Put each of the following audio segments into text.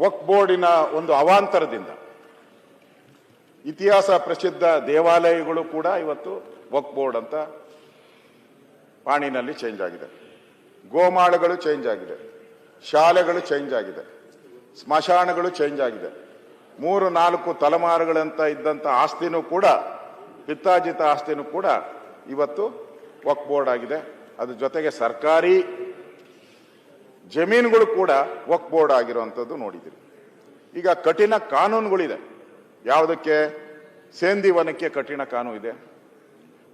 ವಕ್ ಬೋರ್ಡಿನ ಒಂದು ಅವಾಂತರದಿಂದ. ಇತಿಹಾಸ ಪ್ರಸಿದ್ಧ ದೇವಾಲಯಗಳು ಕೂಡ ಇವತ್ತು ವಕ್ ಬೋರ್ಡ್ ಅಂತ ಪಾಣಿನಲ್ಲಿ ಚೇಂಜ್ ಆಗಿದೆ. ಗೋಮಾಳಗಳು ಚೇಂಜ್ ಆಗಿದೆ. ಶಾಲೆಗಳು ಚೇಂಜ್ ಆಗಿದೆ. ಸ್ಮಶಾನಗಳು ಚೇಂಜ್ ಆಗಿದೆ. ಮೂರು, ನಾಲ್ಕು ತಲೆಮಾರುಗಳಂತ ಇದ್ದಂಥ ಆಸ್ತಿನೂ ಕೂಡ, ಪಿತ್ತಾಜಿತ ಆಸ್ತಿನೂ ಕೂಡ ಇವತ್ತು ವಕ್ ಬೋರ್ಡ್ ಆಗಿದೆ. ಅದ್ರ ಜೊತೆಗೆ ಸರ್ಕಾರಿ ಜಮೀನುಗಳು ಕೂಡ ವಕ್ ಬೋರ್ಡ್ ಆಗಿರುವಂಥದ್ದು ನೋಡಿದ್ದೀರಿ ಈಗ ಕಠಿಣ ಕಾನೂನುಗಳಿದೆ. ಯಾವುದಕ್ಕೆ? ಸೇಂದಿ ವನಕ್ಕೆ ಕಠಿಣ ಕಾನೂನು ಇದೆ.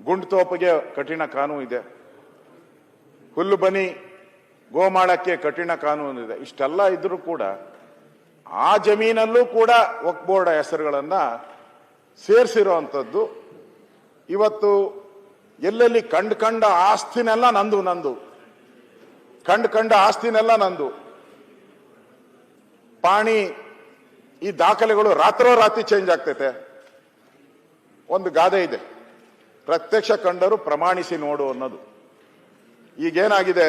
ಗುಂಡ್ತೋಪಿಗೆ ಕಠಿಣ ಕಾನೂನು ಇದೆ. ಹುಲ್ಲು ಬನಿ ಗೋಮಾಳಕ್ಕೆ ಕಠಿಣ ಕಾನೂನು ಇದೆ. ಇಷ್ಟೆಲ್ಲ ಇದ್ರೂ ಕೂಡ ಆ ಜಮೀನಲ್ಲೂ ಕೂಡ ವಕ್ ಬೋರ್ಡ್ ಹೆಸರುಗಳನ್ನ ಸೇರಿಸಿರುವಂಥದ್ದು. ಇವತ್ತು ಎಲ್ಲೆಲ್ಲಿ ಕಂಡು ಕಂಡ ಆಸ್ತಿನೆಲ್ಲ ನಂದು ನಂದು. ಕಂಡು ಕಂಡ ಆಸ್ತಿನೆಲ್ಲ ನಂದು. ಪಾಣಿ ಈ ದಾಖಲೆಗಳು ರಾತ್ರೋರಾತ್ರಿ ಚೇಂಜ್ ಆಗ್ತೈತೆ. ಒಂದು ಗಾದೆ ಇದೆ. ಪ್ರತ್ಯಕ್ಷ ಕಂಡರು ಪ್ರಮಾಣಿಸಿ ನೋಡು ಅನ್ನೋದು. ಈಗೇನಾಗಿದೆ?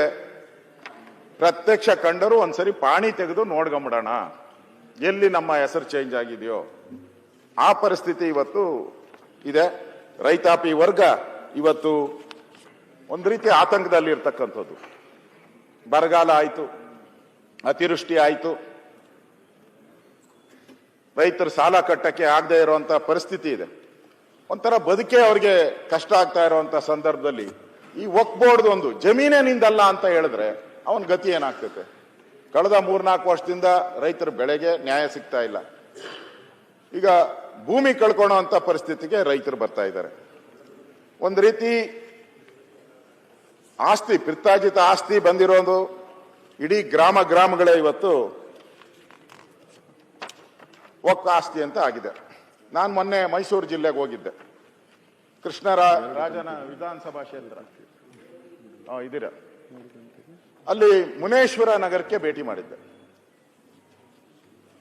ಪ್ರತ್ಯಕ್ಷ ಕಂಡರು ಒಂದ್ಸರಿ ಪಾಣಿ ತೆಗೆದು ನೋಡ್ಕೊಂಬಿಡೋಣ. ಎಲ್ಲಿ ನಮ್ಮ ಹೆಸರು ಚೇಂಜ್ ಆಗಿದೆಯೋ? ಆ ಪರಿಸ್ಥಿತಿ ಇವತ್ತು ಇದೆ. ರೈತಾಪಿ ವರ್ಗ ಇವತ್ತು ಒಂದು ರೀತಿ ಆತಂಕದಲ್ಲಿ ಇರ್ತಕ್ಕಂಥದ್ದು ಬರಗಾಲ ಆಯಿತು, ಅತಿವೃಷ್ಟಿ ಆಯಿತು. ರೈತರು ಸಾಲ ಕಟ್ಟಕ್ಕೆ ಆಗದೆ ಇರುವಂತ ಪರಿಸ್ಥಿತಿ ಇದೆ. ಒಂಥರ ಬದುಕೆ ಅವ್ರಿಗೆ ಕಷ್ಟ ಆಗ್ತಾ ಇರುವಂತ ಸಂದರ್ಭದಲ್ಲಿ ಈ ಬೋರ್ಡ್ ಒಂದು ಜಮೀನೇ ನಿಂದಲ್ಲ ಅಂತ ಹೇಳಿದ್ರೆ ಅವನ ಗತಿ ಏನಾಗ್ತೈತೆ? ಕಳೆದ ಮೂರ್ನಾಲ್ಕು ವರ್ಷದಿಂದ ರೈತರ ಬೆಳೆಗೆ ನ್ಯಾಯ ಸಿಗ್ತಾ ಇಲ್ಲ. ಈಗ ಭೂಮಿ ಕಳ್ಕೊಳ್ಳೋ ಅಂತ ಪರಿಸ್ಥಿತಿಗೆ ರೈತರು ಬರ್ತಾ ಇದ್ದಾರೆ. ಒಂದು ರೀತಿ ಆಸ್ತಿ, ಪಿತ್ತಾಜಿತ ಆಸ್ತಿ ಬಂದಿರೋದು ಇಡೀ ಗ್ರಾಮ ಗ್ರಾಮಗಳೇ ಇವತ್ತು ಒಕ್ಕ ಆಸ್ತಿ ಅಂತ ಆಗಿದೆ. ನಾನು ಮೊನ್ನೆ ಮೈಸೂರು ಜಿಲ್ಲೆಗೆ ಹೋಗಿದ್ದೆ. ಕೃಷ್ಣರಾಜನ ರಾಜನ ವಿಧಾನಸಭಾ ಕ್ಷೇತ್ರ. ಇದೀರ ಅಲ್ಲಿ ಮುನೇಶ್ವರ ನಗರಕ್ಕೆ ಭೇಟಿ ಮಾಡಿದ್ದೆ.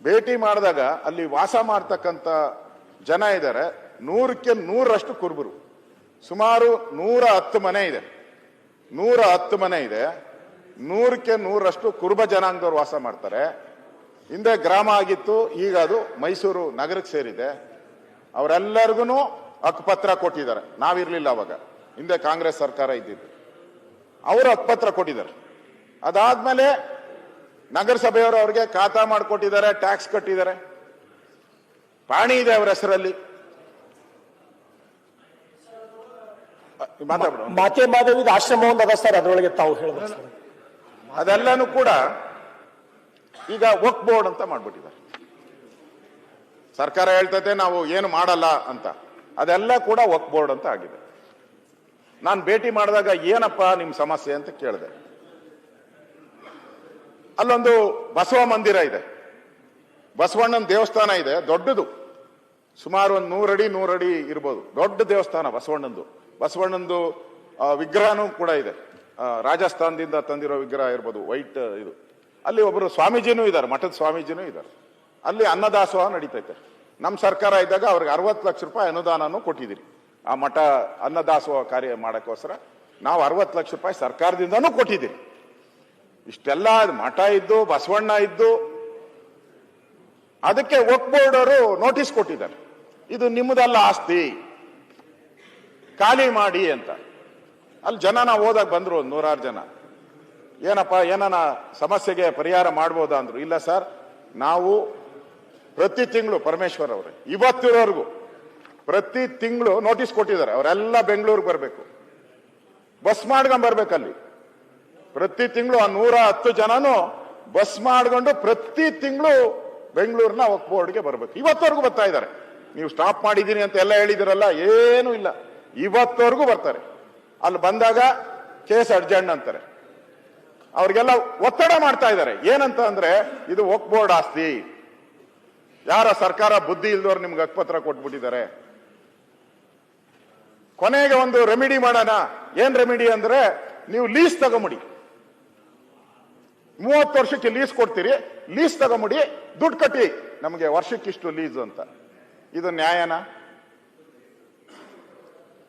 ಭೇಟಿ ಮಾಡಿದಾಗ ಅಲ್ಲಿ ವಾಸ ಮಾಡ್ತಕ್ಕಂಥ ಜನ ಇದ್ದಾರೆ. ನೂರಕ್ಕೆ ನೂರರಷ್ಟು ಕುರುಬರು. ಸುಮಾರು ನೂರ ಹತ್ತು ಮನೆ ಇದೆ. ನೂರ ಹತ್ತು ಮನೆ ಇದೆ. ನೂರಕ್ಕೆ ನೂರಷ್ಟು ಕುರುಬ ಜನಾಂಗದವ್ರು ವಾಸ ಮಾಡ್ತಾರೆ. ಹಿಂದೆ ಗ್ರಾಮ ಆಗಿತ್ತು, ಈಗ ಅದು ಮೈಸೂರು ನಗರಕ್ಕೆ ಸೇರಿದೆ. ಅವರೆಲ್ಲರಿಗೂ ಹಕ್ಕುಪತ್ರ ಕೊಟ್ಟಿದ್ದಾರೆ. ನಾವಿರಲಿಲ್ಲ ಅವಾಗ. ಹಿಂದೆ ಕಾಂಗ್ರೆಸ್ ಸರ್ಕಾರ ಇದ್ದಿದ್ದು. ಅವರು ಹಕ್ಕುಪತ್ರ ಕೊಟ್ಟಿದ್ದಾರೆ. ಅದಾದ್ಮೇಲೆ ನಗರಸಭೆಯವರು ಅವ್ರಿಗೆ ಖಾತಾ ಮಾಡಿಕೊಟ್ಟಿದ್ದಾರೆ, ಟ್ಯಾಕ್ಸ್ ಕಟ್ಟಿದ್ದಾರೆ. ಪಾಣಿ ಇದೆ ಅವರ ಹೆಸರಲ್ಲಿ. ಮಾತೆ ಮಾಧವಿದ ಆಶ್ರಮ ಅದ ಸರ್ ಅದರೊಳಗೆ ತಾವು ಹೇಳಿದ್ರು ಸರ್. ಅದೆಲ್ಲನೂ ಕೂಡ ಈಗ ವಕ್ ಬೋರ್ಡ್ ಅಂತ ಮಾಡ್ಬಿಟ್ಟಿದ್ದಾರೆ. ಸರ್ಕಾರ ಹೇಳ್ತದೆ ನಾವು ಏನು ಮಾಡಲ್ಲ ಅಂತ. ಅದೆಲ್ಲ ಕೂಡ ವಕ್ ಬೋರ್ಡ್ ಅಂತ ಆಗಿದೆ. ನಾನು ಭೇಟಿ ಮಾಡಿದಾಗ ಏನಪ್ಪ ನಿಮ್ಮ ಸಮಸ್ಯೆ ಅಂತ ಕೇಳಿದೆ. ಅಲ್ಲೊಂದು ಬಸವ ಮಂದಿರ ಇದೆ. ಬಸವಣ್ಣನ ದೇವಸ್ಥಾನ ಇದೆ ದೊಡ್ಡದು. ಸುಮಾರು ಒಂದು ನೂರಡಿ ನೂರಡಿ ಇರ್ಬೋದು. ದೊಡ್ಡ ದೇವಸ್ಥಾನ ಬಸವಣ್ಣಂದು. ಬಸವಣ್ಣಂದು ವಿಗ್ರಹನೂ ಕೂಡ ಇದೆ. ರಾಜಸ್ಥಾನದಿಂದ ತಂದಿರೋ ವಿಗ್ರಹ ಇರ್ಬೋದು, ವೈಟ್, ಇದು. ಅಲ್ಲಿ ಒಬ್ಬರು ಸ್ವಾಮೀಜಿನೂ ಇದ್ದಾರೆ, ಮಠದ ಸ್ವಾಮೀಜಿನೂ ಇದ್ದಾರೆ. ಅಲ್ಲಿ ಅನ್ನದಾಸೋಹ ನಡೀತೈತೆ. ನಮ್ಮ ಸರ್ಕಾರ ಇದ್ದಾಗ ಅವ್ರಿಗೆ ಅರವತ್ತು ಲಕ್ಷ ರೂಪಾಯಿ ಅನುದಾನನೂ ಕೊಟ್ಟಿದ್ದೀರಿ ಆ ಮಠ ಅನ್ನದಾಸೋಹ ಕಾರ್ಯ ಮಾಡೋಕ್ಕೋಸ್ಕರ ನಾವು ಅರವತ್ತು ಲಕ್ಷ ರೂಪಾಯಿ ಸರ್ಕಾರದಿಂದನೂ ಕೊಟ್ಟಿದ್ದೀರಿ ಇಷ್ಟೆಲ್ಲ ಮಠ ಇದ್ದು, ಬಸವಣ್ಣ ಇದ್ದು, ಅದಕ್ಕೆ ವಕ್ ಬೋರ್ಡ್ ಅವರು ನೋಟಿಸ್ ಕೊಟ್ಟಿದ್ದಾರೆ. ಇದು ನಿಮ್ಮದಲ್ಲ ಆಸ್ತಿ. ಖಾಲಿ ಮಾಡಿ ಅಂತ. ಅಲ್ಲಿ ಜನ ನಾವು ಹೋದಾಗ ಬಂದ್ರು ಒಂದು ನೂರಾರು ಜನ. ಏನಪ್ಪ, ಏನನ ಸಮಸ್ಯೆಗೆ ಪರಿಹಾರ ಮಾಡ್ಬೋದಾ ಅಂದ್ರು. ಇಲ್ಲ ಸರ್, ನಾವು ಪ್ರತಿ ತಿಂಗಳು ಪರಮೇಶ್ವರ್ ಅವರು, ಇವತ್ತಿರೋರ್ಗು ಪ್ರತಿ ತಿಂಗಳು ನೋಟಿಸ್ ಕೊಟ್ಟಿದ್ದಾರೆ. ಅವರೆಲ್ಲ ಬೆಂಗಳೂರಿಗೆ ಬರಬೇಕು. ಬಸ್ ಮಾಡ್ಕೊಂಡ್ ಬರ್ಬೇಕಲ್ಲಿ. ಪ್ರತಿ ತಿಂಗಳು ಆ ನೂರ ಹತ್ತು ಜನನು ಬಸ್ ಮಾಡ್ಕೊಂಡು ಪ್ರತಿ ತಿಂಗಳು ಬೆಂಗಳೂರಿನ ಬೋರ್ಡ್ಗೆ ಬರಬೇಕು. ಇವತ್ತವರೆಗೂ ಬರ್ತಾ ಇದ್ದಾರೆ. ನೀವು ಸ್ಟಾಪ್ ಮಾಡಿದ್ದೀನಿ ಅಂತ ಎಲ್ಲ ಹೇಳಿದಿರಲ್ಲ, ಏನೂ ಇಲ್ಲ. ಇವತ್ತವರೆಗೂ ಬರ್ತಾರೆ. ಅಲ್ಲಿ ಬಂದಾಗ ಕೇಸ್ ಅರ್ಜೆಂಟ್ ಅಂತಾರೆ. ಅವ್ರಿಗೆಲ್ಲ ಒತ್ತಡ ಮಾಡ್ತಾ ಇದ್ದಾರೆ. ಏನಂತ ಅಂದ್ರೆ, ಇದು ವಕ್ ಬೋರ್ಡ್ ಆಸ್ತಿ. ಯಾರ ಸರ್ಕಾರ ಬುದ್ಧಿ ಇಲ್ದವ್ರು ನಿಮ್ಗೆ ಹಕ್ಪತ್ರ ಕೊಟ್ಬಿಟ್ಟಿದ್ದಾರೆ. ಕೊನೆಗೆ ಒಂದು ರೆಮಿಡಿ ಮಾಡೋಣ. ಏನ್ ರೆಮಿಡಿ ಅಂದ್ರೆ, ನೀವು ಲೀಸ್ ತಗೊಂಬಿಡಿ. ಮೂವತ್ತು ವರ್ಷಕ್ಕೆ ಲೀಸ್ ಕೊಡ್ತೀರಿ. ಲೀಸ್ ತಗೊಂಬಿಡಿ. ದುಡ್ಡು ಕಟ್ಟಿ. ನಮಗೆ ವರ್ಷಕ್ಕಿಷ್ಟು ಲೀಸ್ ಅಂತ. ಇದು ನ್ಯಾಯನಾ?